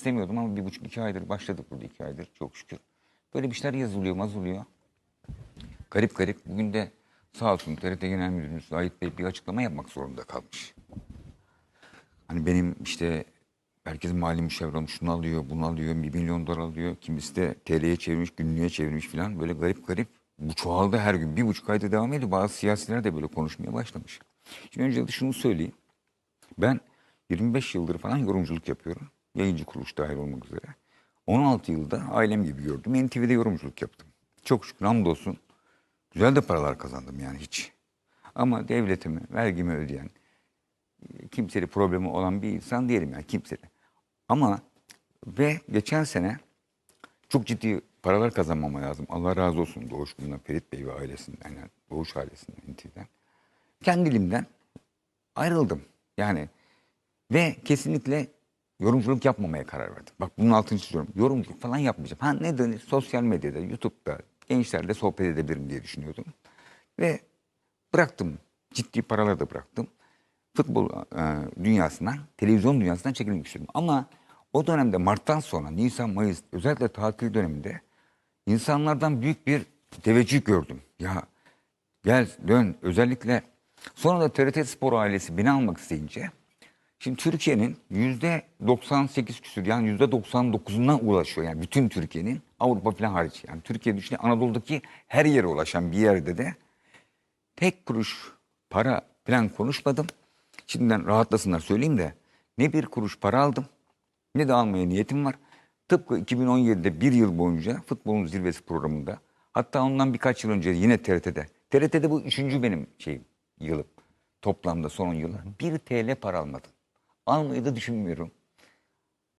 istemiyordum ama bir buçuk iki aydır başladık burada iki aydır çok şükür. Böyle bir şeyler yazılıyor mazılıyor. Garip garip. Bugün de sağ olsun TRT Genel Müdürümüz Ait Bey bir açıklama yapmak zorunda kalmış. Hani benim işte herkesin mali müşavirim şunu alıyor, bunu alıyor, bir milyon dolar alıyor. Kimisi de TL'ye çevirmiş, günlüğe çevirmiş falan. Böyle garip garip. Bu çoğaldı her gün. Bir buçuk ayda devam ediyor. Bazı siyasiler de böyle konuşmaya başlamış. Şimdi öncelikle şunu söyleyeyim. Ben 25 yıldır falan yorumculuk yapıyorum. Yayıncı kuruluş dahil olmak üzere. 16 yılda ailem gibi gördüm. NTV'de yorumculuk yaptım. Çok şükür hamdolsun. Güzel de paralar kazandım yani hiç. Ama devletimi, vergimi ödeyen, kimseli problemi olan bir insan değilim yani kimseli. Ama ve geçen sene çok ciddi paralar kazanmama lazım. Allah razı olsun Doğuş Gül'den, Ferit Bey ve ailesinden, yani Doğuş ailesinden, NTV'den. Kendi ayrıldım. Yani ve kesinlikle yorumculuk yapmamaya karar verdim. Bak bunun altını çiziyorum. Yorumculuk falan yapmayacağım. Ha ne denir? Sosyal medyada, YouTube'da gençlerle sohbet edebilirim diye düşünüyordum. Ve bıraktım. Ciddi paralar da bıraktım. Futbol e, dünyasından, televizyon dünyasından çekilmek istedim. Ama o dönemde Mart'tan sonra Nisan, Mayıs özellikle tatil döneminde insanlardan büyük bir teveccüh gördüm. Ya gel dön özellikle sonra da TRT Spor ailesi beni almak isteyince şimdi Türkiye'nin yüzde 98 küsür yani yüzde 99'una ulaşıyor. Yani bütün Türkiye'nin Avrupa falan hariç. Yani Türkiye düşünün Anadolu'daki her yere ulaşan bir yerde de tek kuruş para falan konuşmadım. Şimdiden rahatlasınlar söyleyeyim de ne bir kuruş para aldım ne de almaya niyetim var. Tıpkı 2017'de bir yıl boyunca futbolun zirvesi programında hatta ondan birkaç yıl önce yine TRT'de. TRT'de bu üçüncü benim şeyim yılım. Toplamda son yılı. Bir TL para almadım. Almayı da düşünmüyorum.